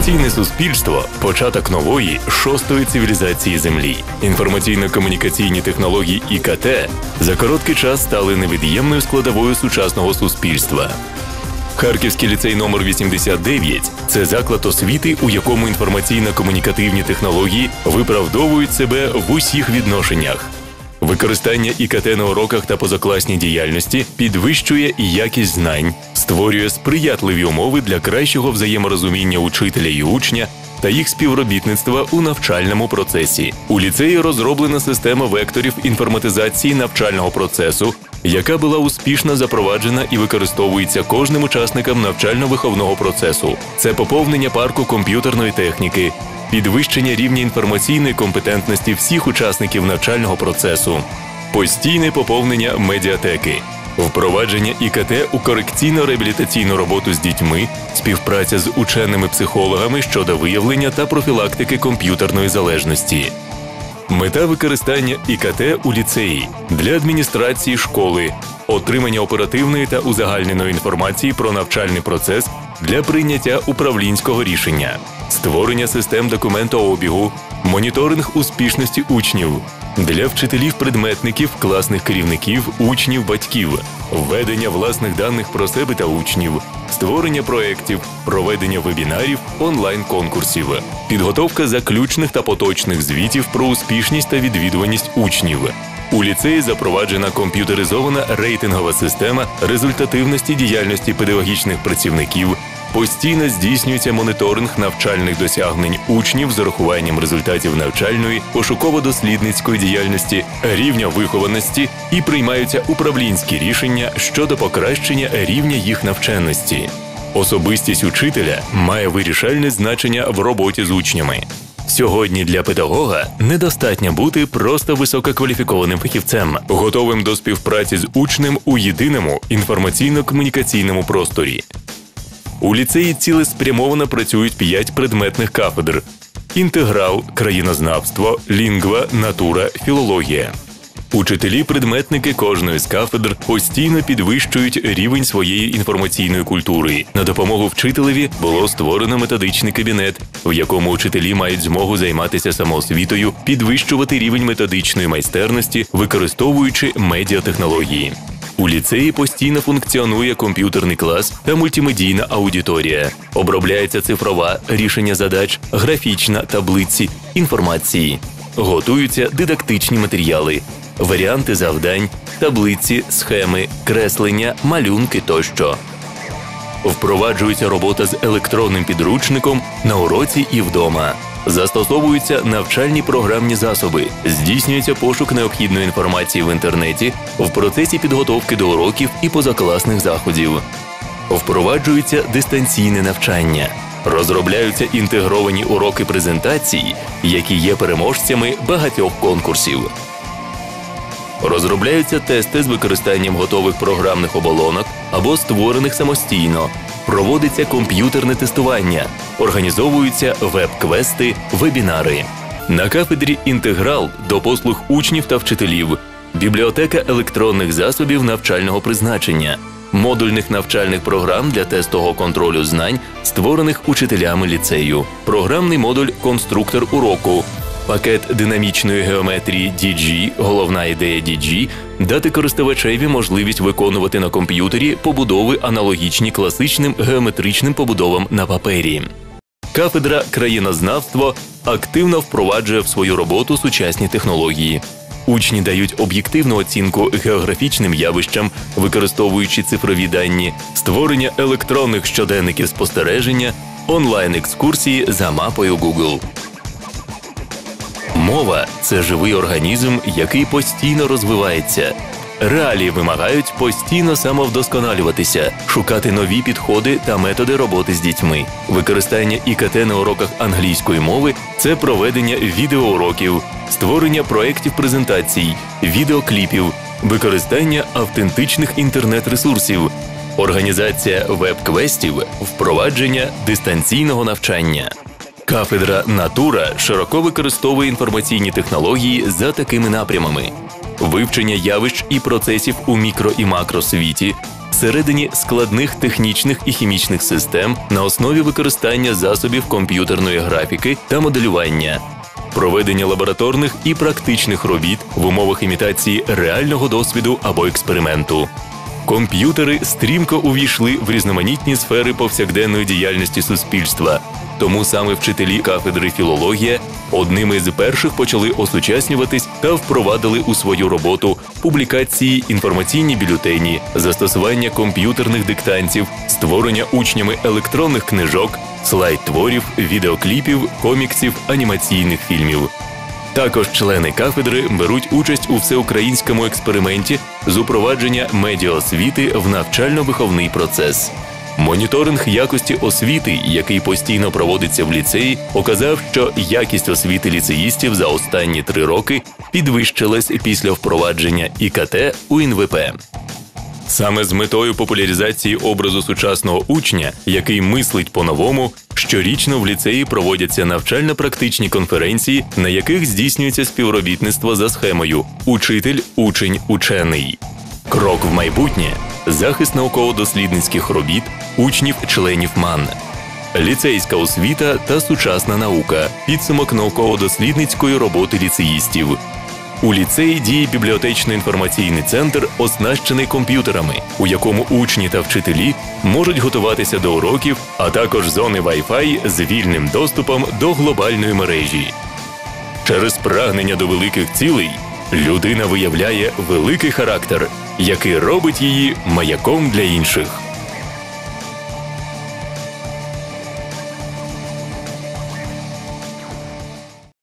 Інформаційне суспільство початок нової шостої цивілізації Землі. Інформаційно-комунікаційні технології ІКТ за короткий час стали невід'ємною складовою сучасного суспільства. Харківський ліцей номер 89 це заклад освіти, у якому інформаційно-комунікативні технології виправдовують себе в усіх відношеннях. Використання ІКТ на уроках та позакласній діяльності підвищує якість знань, створює сприятливі умови для кращого взаєморозуміння учителя і учня та їх співробітництва у навчальному процесі. У ліцеї розроблена система векторів інформатизації навчального процесу, яка була успішно запроваджена і використовується кожним учасником навчально-виховного процесу. Це поповнення парку комп'ютерної техніки, підвищення рівня інформаційної компетентності всіх учасників навчального процесу, постійне поповнення медіатеки. Впровадження ІКТ у корекційно-реабілітаційну роботу з дітьми, співпраця з ученими психологами щодо виявлення та профілактики комп'ютерної залежності. Мета використання ІКТ у ліцеї для адміністрації школи, отримання оперативної та узагальненої інформації про навчальний процес для прийняття управлінського рішення, створення систем документообігу, моніторинг успішності учнів для вчителів-предметників, класних керівників, учнів, батьків, введення власних даних про себе та учнів, створення проєктів, проведення вебінарів, онлайн-конкурсів, підготовка заключних та поточних звітів про успішність та відвідуваність учнів. У ліцеї запроваджена комп'ютеризована рейтингова система результативності діяльності педагогічних працівників. Постійно здійснюється моніторинг навчальних досягнень учнів з урахуванням результатів навчальної, пошуково-дослідницької діяльності, рівня вихованості і приймаються управлінські рішення щодо покращення рівня їх навченості. Особистість учителя має вирішальне значення в роботі з учнями. Сьогодні для педагога недостатньо бути просто висококваліфікованим фахівцем, готовим до співпраці з учнем у єдиному інформаційно-комунікаційному просторі. У ліцеї цілеспрямовано працюють п'ять предметних кафедр: інтеграл, країнознавство, лінгва, натура, філологія. Учителі-предметники кожної з кафедр постійно підвищують рівень своєї інформаційної культури. На допомогу вчителеві було створено методичний кабінет, в якому учителі мають змогу займатися самоосвітою, підвищувати рівень методичної майстерності, використовуючи медіатехнології. У ліцеї постійно функціонує комп'ютерний клас та мультимедійна аудиторія. Обробляється цифрова рішення задач, графічна таблиці, інформації. Готуються дидактичні матеріали, варіанти завдань, таблиці, схеми, креслення, малюнки тощо. Впроваджується робота з електронним підручником на уроці і вдома. Застосовуються навчальні програмні засоби, здійснюється пошук необхідної інформації в інтернеті в процесі підготовки до уроків і позакласних заходів. Впроваджується дистанційне навчання, розробляються інтегровані уроки презентації, які є переможцями багатьох конкурсів. Розробляються тести з використанням готових програмних оболонок або створених самостійно. Проводиться комп'ютерне тестування, організовуються веб-квести, вебінари. На кафедрі інтеграл до послуг учнів та вчителів, бібліотека електронних засобів навчального призначення, модульних навчальних програм для тестового контролю знань, створених учителями ліцею, програмний модуль Конструктор уроку. Пакет динамічної геометрії DG, головна ідея DG – дати користувачеві можливість виконувати на комп'ютері побудови аналогічні класичним геометричним побудовам на папері. Кафедра країнознавство активно впроваджує в свою роботу сучасні технології. Учні дають об'єктивну оцінку географічним явищам, використовуючи цифрові дані, створення електронних щоденників спостереження, онлайн-екскурсії за мапою Google. Мова це живий організм, який постійно розвивається. Реалії вимагають постійно самовдосконалюватися, шукати нові підходи та методи роботи з дітьми. Використання ІКТ на уроках англійської мови це проведення відеоуроків, створення проєктів презентацій, відеокліпів, використання автентичних інтернет-ресурсів, організація веб-квестів, впровадження дистанційного навчання. Кафедра Натура широко використовує інформаційні технології за такими напрямами: вивчення явищ і процесів у мікро і макросвіті, всередині складних технічних і хімічних систем на основі використання засобів комп'ютерної графіки та моделювання. Проведення лабораторних і практичних робіт в умовах імітації реального досвіду або експерименту. Комп'ютери стрімко увійшли в різноманітні сфери повсякденної діяльності суспільства. Тому саме вчителі кафедри філологія одними з перших почали осучаснюватись та впровадили у свою роботу публікації, інформаційні бюлетені, застосування комп'ютерних диктантів, створення учнями електронних книжок, слайд-творів, відеокліпів, коміксів, анімаційних фільмів. Також члени кафедри беруть участь у всеукраїнському експерименті з упровадження медіаосвіти в навчально-виховний процес. Моніторинг якості освіти, який постійно проводиться в ліцеї, показав, що якість освіти ліцеїстів за останні три роки підвищилась після впровадження ІКТ у НВП. Саме з метою популяризації образу сучасного учня, який мислить по-новому, щорічно в ліцеї проводяться навчально-практичні конференції, на яких здійснюється співробітництво за схемою Учитель, учень, учений. Крок в майбутнє захист науково-дослідницьких робіт, учнів, членів МАН. Ліцейська освіта та сучасна наука підсумок науково-дослідницької роботи ліцеїстів. У ліцеї діє бібліотечно-інформаційний центр, оснащений комп'ютерами, у якому учні та вчителі можуть готуватися до уроків, а також зони Wi-Fi з вільним доступом до глобальної мережі. Через прагнення до великих цілей людина виявляє великий характер, який робить її маяком для інших.